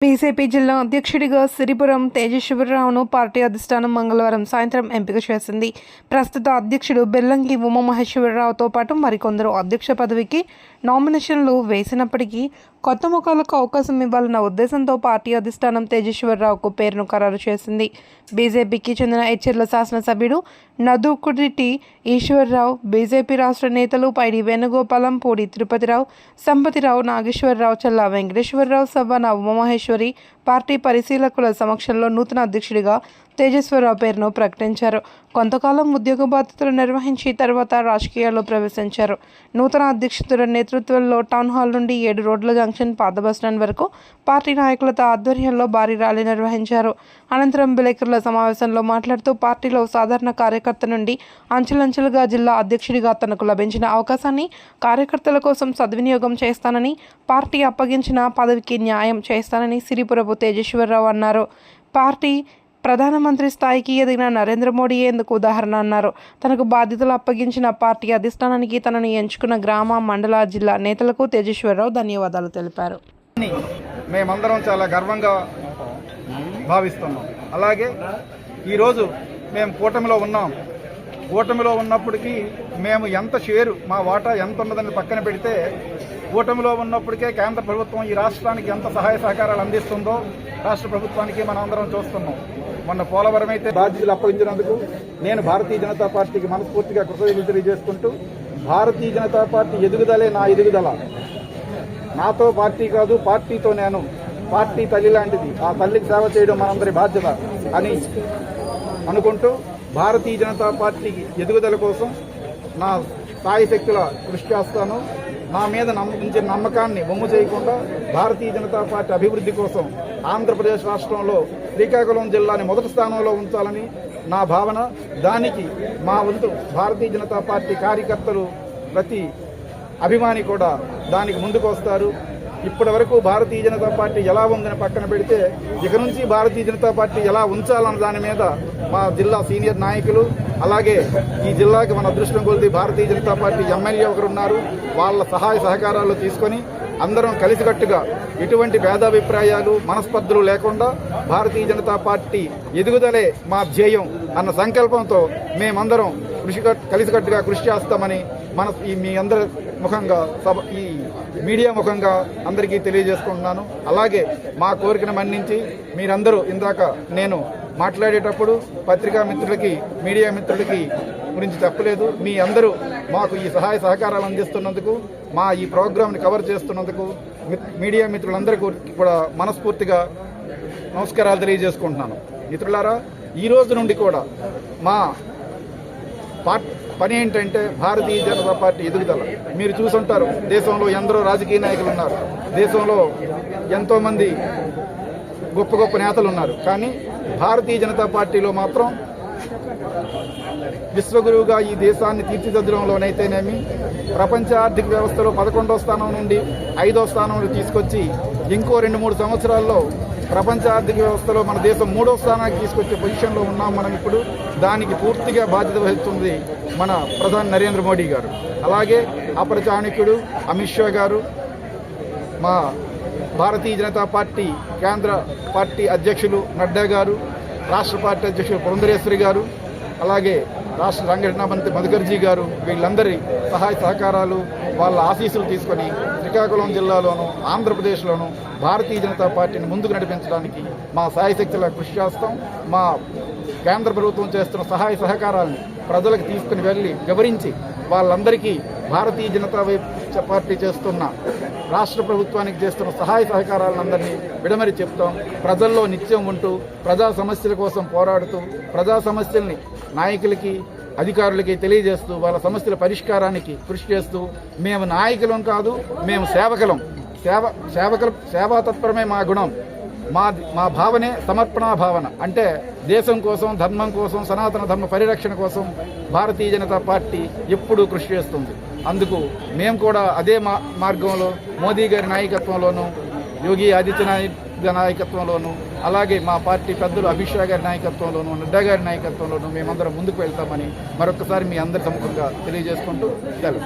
BJP జిల్లా అధ్యక్షుడిగా Siripuram తేజేశ్వరరావును party అధిష్టానం మంగళవారం సాయంత్రం ఎంపిక చేసింది. ప్రస్తుత అధ్యక్షుడు బెల్లంకి ఉమామహేశ్వరరావుతో పాటు మరికొందరు అధ్యక్ష పదవికి నామినేషన్లు వేసినప్పటికీ కొత్త ముఖాలకు అవకాశం ఇవ్వాలన్న ఉద్దేశంతో పార్టీ అధిష్టానం తేజేశ్వరరావుకు పేరును ఖరారు చేసింది. బీజేపీకి చెందిన హెచ్చర్ల శాసనసభ్యుడు నదుకుడిటి ఈశ్వర్రావు బీజేపీ రాష్ట్ర నేతలు పైడి వేణుగోపాలం పూడి తిరుపతిరావు సంపతిరావు నాగేశ్వరరావు చల్లా వెంకటేశ్వరరావు సవ్వన ఉమామహేశ్వరి Maheshwari పార్టీ పరిశీలకుల సమక్షంలో నూతన అధ్యక్షుడిగా తేజస్వరరావు పేరును ప్రకటించారు. కొంతకాలం ఉద్యోగ బాధ్యతలు నిర్వహించి తర్వాత రాజకీయాల్లో ప్రవేశించారు. నూతన అధ్యక్షుల నేతృత్వంలో టౌన్ హాల్ నుండి ఏడు రోడ్ల జంక్షన్ పాత బస్టాండ్ వరకు పార్టీ నాయకులతో ఆధ్వర్యంలో భారీ ర్యాలీ నిర్వహించారు. అనంతరం విలేకరుల సమావేశంలో మాట్లాడుతూ పార్టీలో సాధారణ కార్యకర్త నుండి అంచెలంచెలుగా జిల్లా అధ్యక్షుడిగా తనకు లభించిన అవకాశాన్ని కార్యకర్తల కోసం సద్వినియోగం చేస్తానని పార్టీ అప్పగించిన పదవికి న్యాయం చేస్తానని సిరిపురపు తేజేశ్వరరావు అన్నారు. పార్టీ ప్రధానమంత్రి స్థాయికి ఎదిగిన నరేంద్ర మోడీ ఎందుకు ఉదాహరణ అన్నారు. తనకు బాధ్యతలు అప్పగించిన పార్టీ అధిష్టానానికి తనను ఎంచుకున్న గ్రామ మండల జిల్లా నేతలకు తేజేశ్వరరావు ధన్యవాదాలు తెలిపారు. మేమందరం చాలా గర్వంగా భావిస్తున్నాం. అలాగే ఈరోజు మేము కూటమిలో ఉన్నాం. కూటమిలో ఉన్నప్పటికీ మేము ఎంత షేరు మా వాటా ఎంత ఉన్నదని పక్కన పెడితే కూటమిలో ఉన్నప్పటికే కేంద్ర ప్రభుత్వం ఈ రాష్ట్రానికి ఎంత సహాయ సహకారాలు అందిస్తుందో రాష్ట్ర ప్రభుత్వానికి మనం అందరం చూస్తున్నాం. మొన్న పోలవరం అయితే బాధ్యతలు అప్పగించినందుకు నేను భారతీయ జనతా పార్టీకి మనస్ఫూర్తిగా కృతజ్ఞతలు తెలియజేసుకుంటూ భారతీయ జనతా పార్టీ ఎదుగుదలే నా ఎదుగుదల. నాతో పార్టీ కాదు పార్టీతో నేను. పార్టీ తల్లి లాంటిది. ఆ తల్లికి సేవ చేయడం మనందరి బాధ్యత అని అనుకుంటూ భారతీయ జనతా పార్టీకి ఎదుగుదల కోసం నా స్థాయి శక్తుల కృషి చేస్తాను నా మీద నమ్మించిన నమ్మకాన్ని బొమ్ము చేయకుండా భారతీయ జనతా పార్టీ అభివృద్ధి కోసం ఆంధ్రప్రదేశ్ రాష్ట్రంలో శ్రీకాకుళం జిల్లాని మొదటి స్థానంలో ఉంచాలని నా భావన. దానికి మా వంతు భారతీయ జనతా పార్టీ కార్యకర్తలు ప్రతి అభిమాని కూడా దానికి ముందుకు వస్తారు. ఇప్పటి వరకు భారతీయ జనతా పార్టీ ఎలా ఉందని పక్కన పెడితే ఇక నుంచి భారతీయ జనతా పార్టీ ఎలా ఉంచాలన్న దాని మీద మా జిల్లా సీనియర్ నాయకులు అలాగే ఈ జిల్లాకి మన అదృష్టం కొలిది భారతీయ జనతా పార్టీ ఎమ్మెల్యే ఒకరు ఉన్నారు వాళ్ళ సహాయ సహకారాలు తీసుకొని అందరం కలిసికట్టుగా ఎటువంటి భేదాభిప్రాయాలు మనస్పర్ధలు లేకుండా భారతీయ జనతా పార్టీ ఎదుగుదలే మా ధ్యేయం అన్న సంకల్పంతో మేమందరం కృషి కలిసికట్టుగా కృషి చేస్తామని మన ఈ మీ అందరి ముఖంగా సభ ఈ మీడియా ముఖంగా అందరికీ తెలియజేసుకుంటున్నాను. అలాగే మా కోరికను మన్నించి మీరందరూ ఇందాక నేను మాట్లాడేటప్పుడు పత్రికా మిత్రులకి మీడియా మిత్రులకి గురించి చెప్పలేదు. మీ అందరూ మాకు ఈ సహాయ సహకారాలు అందిస్తున్నందుకు మా ఈ ప్రోగ్రామ్ని కవర్ చేస్తున్నందుకు మీడియా మిత్రులందరికీ కూడా మనస్ఫూర్తిగా నమస్కారాలు తెలియజేసుకుంటున్నాను. మిత్రులారా ఈ రోజు నుండి కూడా మా పార్ట్ పని ఏంటంటే భారతీయ జనతా పార్టీ ఎదుగుదల. మీరు చూసుంటారు దేశంలో ఎందరో రాజకీయ నాయకులు ఉన్నారు. దేశంలో ఎంతోమంది గొప్ప గొప్ప నేతలు ఉన్నారు. కానీ భారతీయ జనతా పార్టీలో మాత్రం విశ్వగురువుగా ఈ దేశాన్ని తీర్చిదిద్దడంలోనైతేనేమి ప్రపంచ ఆర్థిక వ్యవస్థలో పదకొండో స్థానం నుండి ఐదో స్థానంలో తీసుకొచ్చి ఇంకో రెండు మూడు సంవత్సరాల్లో ప్రపంచ ఆర్థిక వ్యవస్థలో మన దేశం మూడో స్థానానికి తీసుకొచ్చే పొజిషన్లో ఉన్నాం మనం ఇప్పుడు. దానికి పూర్తిగా బాధ్యత వహిస్తుంది మన ప్రధాని నరేంద్ర మోడీ గారు. అలాగే అప్రచాణికుడు అమిత్ షా గారు మా భారతీయ జనతా పార్టీ కేంద్ర పార్టీ అధ్యక్షులు నడ్డా గారు రాష్ట్ర పార్టీ అధ్యక్షులు పురంధరేశ్వరి గారు అలాగే రాష్ట్ర సంఘటన మంత్రి మధుకర్జీ గారు వీళ్ళందరి సహాయ సహకారాలు వాళ్ళ ఆశీస్సులు తీసుకొని శ్రీకాకుళం జిల్లాలోను ఆంధ్రప్రదేశ్లోను భారతీయ జనతా పార్టీని ముందుకు నడిపించడానికి మా సాయశక్తుల కృషి చేస్తాం. మా కేంద్ర ప్రభుత్వం చేస్తున్న సహాయ సహకారాలను ప్రజలకు తీసుకుని వెళ్ళి వివరించి వాళ్ళందరికీ భారతీయ జనతా వైపు పార్టీ చేస్తున్న రాష్ట్ర ప్రభుత్వానికి చేస్తున్న సహాయ సహకారాలందరినీ విడమరి చెప్తాం. ప్రజల్లో నిత్యం ఉంటూ ప్రజా సమస్యల కోసం పోరాడుతూ ప్రజా సమస్యల్ని నాయకులకి అధికారులకి తెలియజేస్తూ వాళ్ళ సమస్యల పరిష్కారానికి కృషి చేస్తూ మేము నాయకులం కాదు మేము సేవకులం. సేవ సేవకుల సేవా తత్పరమే మా గుణం. మా మా భావనే సమర్పణా భావన. అంటే దేశం కోసం ధర్మం కోసం సనాతన ధర్మ పరిరక్షణ కోసం భారతీయ జనతా పార్టీ ఎప్పుడూ కృషి చేస్తుంది. అందుకు మేము కూడా అదే మా మార్గంలో మోదీ గారి నాయకత్వంలోనూ యోగి ఆదిత్యనాథ్ నాయకత్వంలోనూ అలాగే మా పార్టీ పెద్దలు అభిషా గారి నాయకత్వంలోనూ నడ్డా గారి నాయకత్వంలోనూ మేమందరం ముందుకు వెళ్తామని మరొకసారి మీ అందరి సముఖంగా తెలియజేసుకుంటూ సెలవు.